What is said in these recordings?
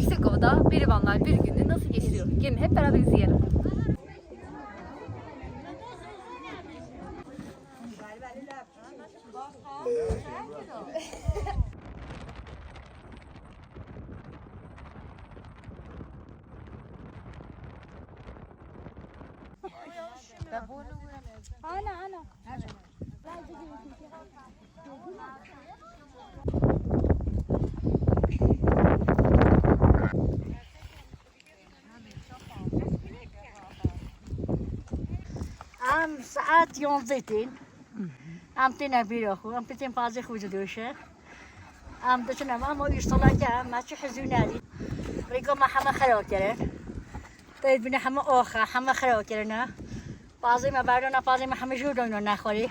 Yüksekova'da Berivanlar bir günü nasıl geçiriyor? Gelin hep beraber izleyelim. Ana ana. Evet. ام ساعت یوم زیتین ام تین ابیرا خو ام پتین پازه خو دوشه. ام دوست نم ام اول صلاح که ام ماتش حزینه دی ریگو ما همه خیال کردن تا این بنا همه آخه همه خیال کردن پازه ما بعد نه پازه ما همه جور دنون نخوری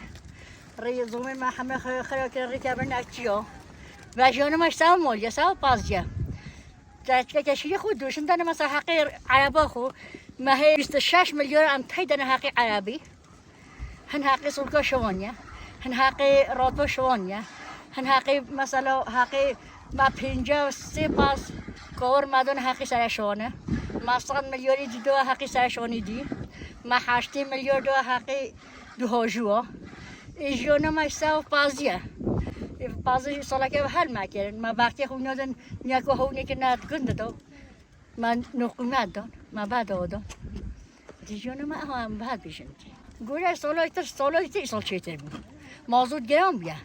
ریزوم ما همه خیال کردن ریکا بر نکیا و جانو ما سال مولی سال پازیه تا که کشیده خود دوستم دارم از حقیق عیب آخو ما هي 26 مليون ام تايدنا حقي عربي هن حقي سلكا شوانيا هن حقي راتو شوانيا هن حقي مثلا حقي ما پنجا سه پاس کور مدن حقی سر شونه مثلا میلیونی دی دو حقی سر شونی دی ما هشتی میلیون دو حقی دو هاجوا ایجونا ما سو پازیه پازی سالا که حل میکردن ما وقتی خود ندن نیکو هونی که ند گنده دو من نقومت دان ما بعد آدم دیجون ما هم بعد بیشن گویا سالای تر سالای تر سال چیتر بود مازود گرام بیا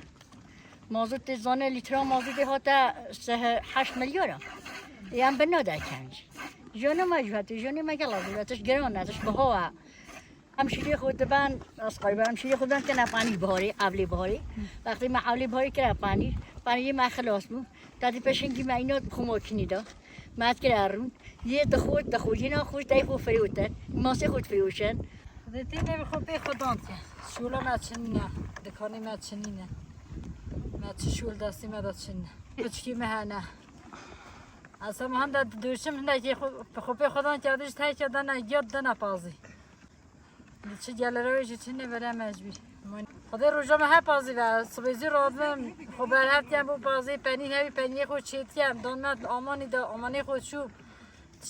مازود زانه لیتر مازود هاتا سه هشت میلیارم یام بنا در کنج جون ما جوات جون ما گلا جواتش گران ازش بها همشیری خود بن از قریب همشیری خود بن که نه پانی بهاری اولی بهاری وقتی ما اولی بهاری که پانی پانی ما خلاص بود دادی پشنگی ما اینو خموکنی دا مات کرارون یه دخود دخود اینا خوش دای خود فریوتن ماسی خود فریوشن Deti ne خود به خودان که شولا مچنینه دکانی مچنینه مچ شول دستی مدچنه بچکی مهنه اصلا هم در دوشم نه که خود به خودان کردش تای کردن یاد دن پازی چه گلره چه نه بره مجبور خدا روزا مه پازی و صبحی رادم خب بر هر تیم بو پازی پنی همی پنی خود چیتیم دانمد آمانی دا آمانی خود شو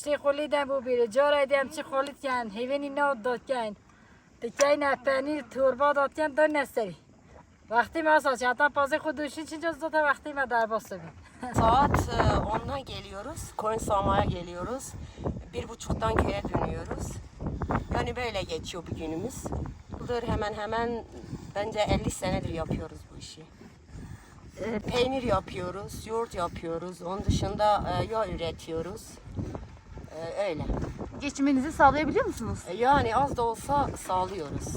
چه خلی دم بو بیره جاره دیم چه خالیت کن هیونی ناد داد کن تکه نه پنیر توربا داد کن دار نستری وقتی ما ساچ hatta pazı kuduşun için zaten vakti mi der bastı Saat e, 10'dan geliyoruz. Koyun sağmaya geliyoruz. Bir buçuktan köye dönüyoruz. Yani böyle geçiyor bir günümüz. Budur hemen hemen bence 50 senedir yapıyoruz bu işi. Peynir yapıyoruz, yoğurt yapıyoruz. Onun dışında e, yağ üretiyoruz. E, öyle. Geçiminizi sağlayabiliyor musunuz? E, Yani az da olsa sağlıyoruz.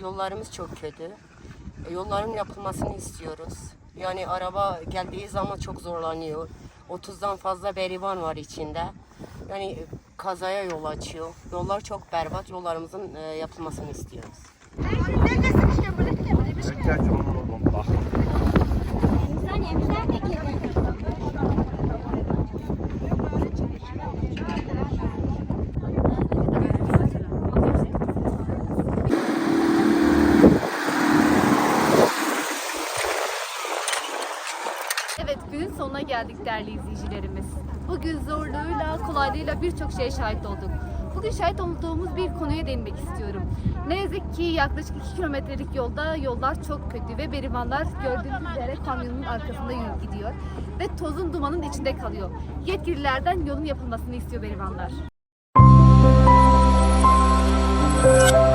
Yollarımız çok kötü. E, Yolların yapılmasını istiyoruz. Yani araba geldiği zaman çok zorlanıyor. 30'dan fazla berivan var içinde. Yani kazaya yol açıyor. Yollar çok berbat. Yollarımızın e, yapılmasını istiyoruz. Evet günün sonuna geldik değerli izleyicilerimiz bugün zorluğuyla, kolaylığıyla birçok şeye şahit olduk. Bugün şahit olduğumuz bir konuya değinmek istiyorum. Ne yazık ki yaklaşık 2 kilometrelik yolda yollar çok kötü ve berivanlar gördüğünüz üzere kamyonun arkasında yürüp gidiyor. Ve tozun dumanın içinde kalıyor. Yetkililerden yolun yapılmasını istiyor berivanlar. Müzik